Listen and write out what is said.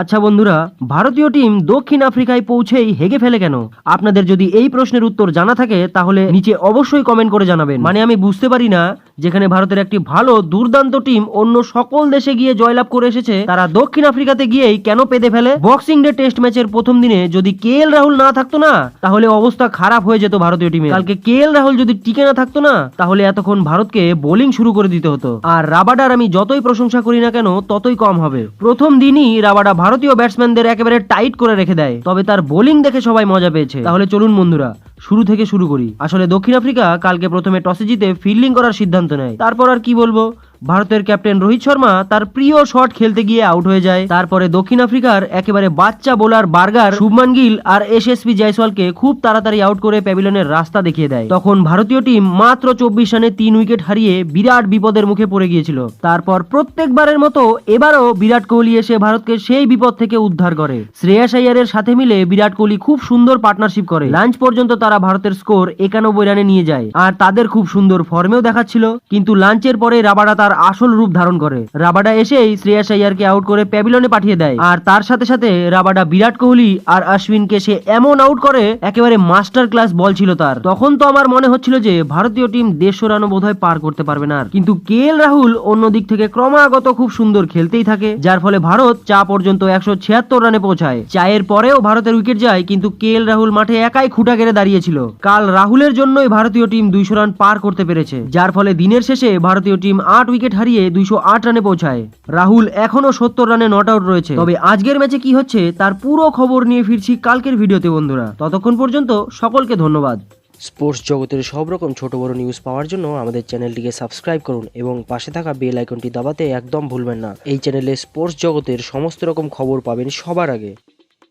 আচ্ছা বন্ধুরা, ভারতীয় টিম দক্ষিণ আফ্রিকায় পৌঁছেই হেগে ফেলে কেন? আপনাদের যদি এই প্রশ্নের উত্তর জানা থাকে, তাহলে নিচে অবশ্যই কমেন্ট করে জানাবেন। মানে আমি বুঝতে পারি না যেখানে ভারতের একটি ভালো, দুর্দান্ত টিম অন্য সকল দেশে গিয়ে জয়লাভ করে এসেছে, তারা দক্ষিণ আফ্রিকাতে গিয়েই কেন পেতে ফেলে? বক্সিং ডে টেস্ট ম্যাচের প্রথম দিনে যদি কে এল রাহুল না থাকতো না, তাহলে অবস্থা খারাপ হয়ে যেত ভারতীয় টিমে কালকে কে এল রাহুল যদি টিকে না থাকতো না, তাহলে এতক্ষণ ভারতকে বোলিং শুরু করে দিতে হতো। আর রাবাডার আমি যতই প্রশংসা করি না কেন, ততই কম হবে। প্রথম দিনই রাবাডা ভারতীয় ব্যাটসম্যানদের একেবারে টাইট করে রেখে দেয়। তবে তার বোলিং দেখে সবাই মজা পেয়েছে। তাহলে চলুন বন্ধুরা শুরু থেকে শুরু করি। আসলে দক্ষিণ আফ্রিকা কালকে প্রথমে টসে জিতে ফিল্ডিং করার সিদ্ধান্ত নেয়। তারপর আর কি বলব? ভারতের ক্যাপ্টেন রোহিত শর্মা তার প্রিয় শট খেলতে গিয়ে আউট হয়ে যায়। তারপরে দক্ষিণ আফ্রিকার একেবারে বাচ্চা বোলার বার্গার শুভমান গিল আর এসএসপি জয়সওয়ালকে খুব তাড়াতাড়ি আউট করে প্যাভিলনের রাস্তা দেখিয়ে দেয়। তখন ভারতীয় টিম মাত্র চব্বিশ রানে তিন উইকেট হারিয়ে বিরাট বিপদের মুখে পড়ে গিয়েছিল। তারপর প্রত্যেকবারের মতো এবারও বিরাট কোহলি এসে ভারতকে সেই বিপদ থেকে উদ্ধার করে। শ্রেয়াস আইয়ারের সাথে মিলে বিরাট কোহলি খুব সুন্দর পার্টনারশিপ করে। লাঞ্চ পর্যন্ত তারা ভারতের স্কোর একানব্বই রানে নিয়ে যায়। আর তাদের খুব সুন্দর ফর্মেও দেখাচ্ছিল। কিন্তু লাঞ্চের পরে রাবাডা তার আসল রূপ ধারণ করে। রাবাডা এসেই শ্রেয়াস আইয়ারকে আউট করে প্যাভিলনে পাঠিয়ে দেয়। আর তার সাথে সাথে রাবাডা বিরাট কোহলি আর অশ্বিনকে সে এমন আউট করে, একেবারে মাস্টার ক্লাস বল ছিল তার। তখন তো আমার মনে হচ্ছিল যে ভারতীয় টিম দেড়শো রানও বোধহয় পার করতে পারবে না কিন্তু কে এল রাহুল অন্য দিক থেকে ক্রমাগত খুব সুন্দর খেলতেই থাকে, যার ফলে ভারত চা পর্যন্ত একশো ছিয়াত্তর রানে পৌঁছায়। চায়ের পরেও ভারতের উইকেট যায়, কিন্তু কে এল রাহুল মাঠে একাই খুঁটা গেড়ে দাঁড়িয়েছিল। কাল রাহুলের জন্যই ভারতীয় টিম দুইশো রান পার করতে পেরেছে, যার ফলে দিনের শেষে ভারতীয় টিম আট উইকেট হারিয়ে দুইশো আট রানে পৌঁছায়। রাহুল এখনও সত্তর রানে নট আউট রয়েছে। তবে আজকের ম্যাচে কি হচ্ছে তার পুরো খবর নিয়ে ফিরছি কালকের ভিডিওতে বন্ধুরা। ততক্ষণ পর্যন্ত সকলকে ধন্যবাদ। স্পোর্টস জগতের সব রকম ছোট বড় নিউজ পাওয়ার জন্য আমাদের চ্যানেলটিকে সাবস্ক্রাইব করুন এবং পাশে থাকা বেল আইকনটি দাবাতে একদম ভুলবেন না। এই চ্যানেলে স্পোর্টস জগতের সমস্ত রকম খবর পাবেন সবার আগে।